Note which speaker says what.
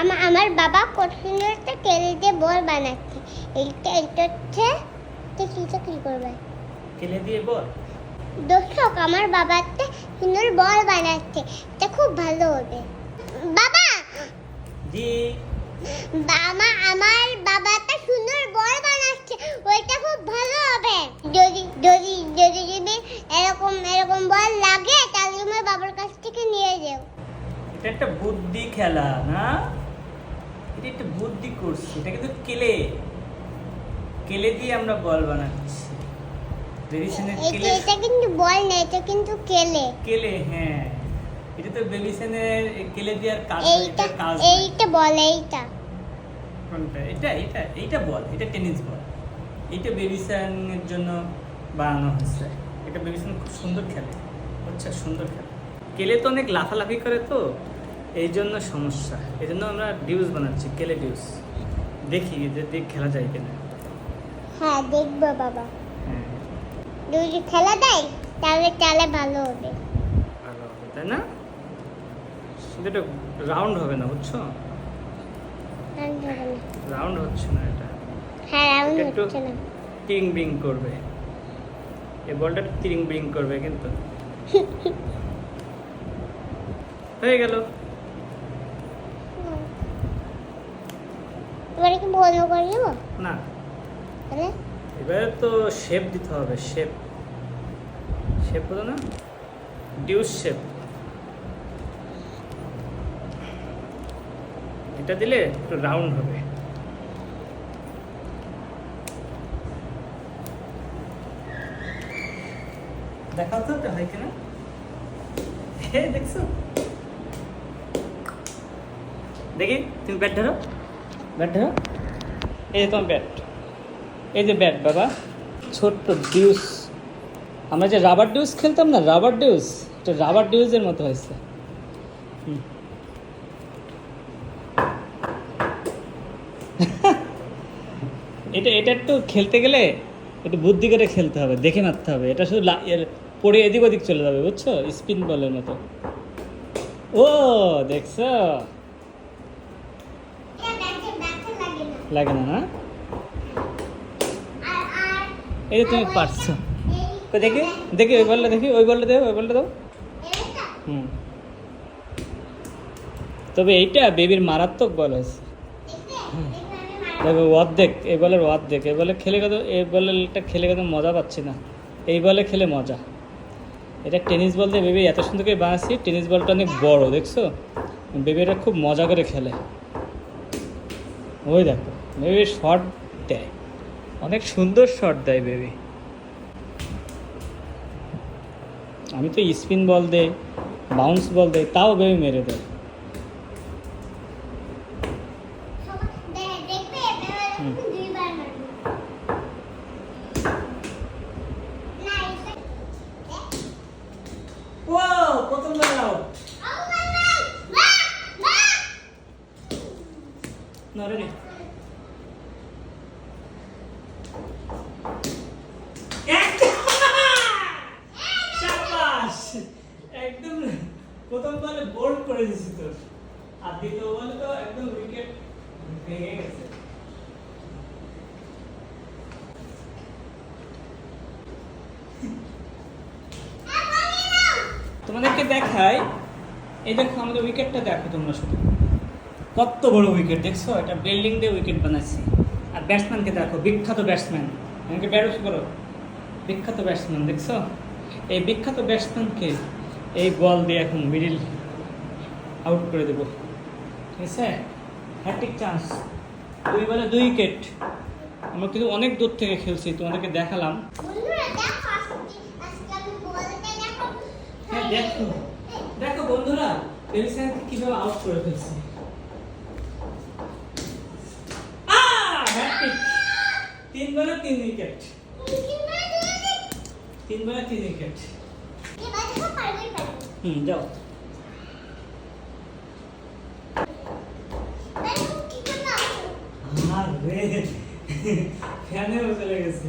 Speaker 1: আমার আমার বাবা কঠিন একটা কেলে দিয়ে বল বানাচ্ছে। এইটা এইটা হচ্ছে তো কিটা কি করবে?
Speaker 2: কেলে দিয়ে বল?
Speaker 1: দর্শক আমার বাবা একটা সুন্দর বল বানাচ্ছে। এটা খুব ভালো হবে। বাবা!
Speaker 2: জি।
Speaker 1: বাবা আমার বাবা একটা সুন্দর বল বানাচ্ছে। ওইটা খুব ভালো হবে। যদি যদি যদি যদি এরকম এরকম বল লাগে তাহলে আমার বাবার কাছ থেকে নিয়ে যাও।
Speaker 2: এটা একটা বুদ্ধি খেলা না? এটা একটা বুদ্ধি করছি এটা কিন্তু কেলে কেলে দিয়ে আমরা বল বানাচ্ছি। বেবিসেনের কেলে
Speaker 1: এটা কিন্তু বল না এটা কিন্তু কেলে।
Speaker 2: কেলে হ্যাঁ। এটা তো বেবিসেনের কেলে দেওয়ার কাজ
Speaker 1: এইটা
Speaker 2: কাজ
Speaker 1: এইটা বল এইটা।
Speaker 2: কোনটা? এটা এটা এইটা বল এটা টেনিস বল। এইটা বেবিসানের জন্য বানানো হয়েছে। এটা বেবিসান খুব সুন্দর খেলে। আচ্ছা সুন্দর খেলে। কেলে তো অনেক লাফালাফি করে তো। এই জন্য সমস্যা। এই জন্য আমরা ডিউস বানাচ্ছি কেলে ডিউস দেখি যে দেখ খেলা যায় কিনা।
Speaker 1: হ্যাঁ দেখব বাবা।
Speaker 2: হ্যাঁ।
Speaker 1: যদি খেলা দেয় তাহলে তাহলে ভালো হবে।
Speaker 2: ভালো হবে তাই না? কিন্তু এটা রাউন্ড হবে না বুঝছ?
Speaker 1: রাউন্ড
Speaker 2: হচ্ছে না এটা।
Speaker 1: হ্যাঁ রাউন্ড হচ্ছে না।
Speaker 2: টিং বিং করবে। এই বলটা টিং বিং করবে কিন্তু। হয়ে গেল।
Speaker 1: এবারে কি বন্ধ করে দেবো?
Speaker 2: না।
Speaker 1: তাহলে?
Speaker 2: এবারে তো শেপ দিতে হবে শেপ শেপ হলো না? ডিউস শেপ এটা দিলে একটু রাউন্ড হবে। দেখাও তো এটা হয় কিনা হে দেখছ? দেখি তুমি ব্যাট ধরো। ব্যাট ধরো এই যে তোমার ব্যাট এই যে ব্যাট বাবা। ছোট্ট ডিউস আমরা যে রাবার ডিউস খেলতাম না রাবার ডিউস এটা রাবার ডিউসের মতো হয়েছে। এটা এটা একটু খেলতে গেলে একটু বুদ্ধি করে খেলতে হবে, দেখে মারতে হবে। এটা শুধু পড়ে এদিক ওদিক চলে যাবে, বুঝছ? স্পিন বলের মতো। ও, দেখছ
Speaker 1: এটা ব্যাটে ব্যাটে লাগে না
Speaker 2: না? এই যে তুমি পারছ। তো দেখি দেখি ওই বলটা দেখি, ওই বলটা দেবো ওই বলটা দেবো হুম। তবে এইটা বেবির মারাত্মক বল হয়েছে। দেখো, অর্ধেক, এই বলের অর্ধেক। এই বলে খেলে কত, এই বলেরটা খেলে কত মজা পাচ্ছি না। এই বলে খেলে মজা। এটা টেনিস বল দিয়ে বেবি এত সুন্দর করে বানাচ্ছি, টেনিস বলটা অনেক বড়, দেখছ? বেবিরা খুব মজা করে খেলে। ওই দেখো। বেবি শট দেয় অনেক সুন্দর শট দেয় বেবি আমি তো স্পিন বল দেই বাউন্স বল দেই তাও বেবি মেরে দেয়
Speaker 1: সবাই দে- দেখবে এবার
Speaker 2: হুম।
Speaker 1: আমি দুইবার মারবো না এটা
Speaker 2: ও প্রথম আউট
Speaker 1: ও বাবা বাহ বাহ
Speaker 2: না রেডি শাবাশ একদম বোল্ড করে দিছি তোর। আর দ্বিতীয় বলে তো একদম উইকেট ভেঙে গেছে। তোমাদেরকে দেখাই, এই দেখো আমাদের উইকেটটা দেখো তোমরা শুধু। কত বড় উইকেট দেখছ? এটা বিল্ডিং দিয়ে উইকেট বানাচ্ছি আর ব্যাটসম্যানকে দেখো, বিখ্যাত ব্যাটসম্যান আমাকে ব্যাট করো। বিখ্যাত ব্যাটসম্যান দেখছ? এই বিখ্যাত ব্যাটসম্যানকে এই বল দিয়ে এখন মিডিল আউট করে দেবো। ঠিক আছে? হ্যাট্রিক চান্স দুই বলে দুই উইকেট। আমরা কিন্তু অনেক দূর থেকে খেলছি, তোমাদেরকে দেখালাম। হ্যাঁ দেখো। বন্ধুরা পেরিসানকে কীভাবে আউট করে ফেলছে। তিন বলে তিন উইকেট। তিন বেলা তিন উইকেট হুম যাও। আর রে চলে গেছে।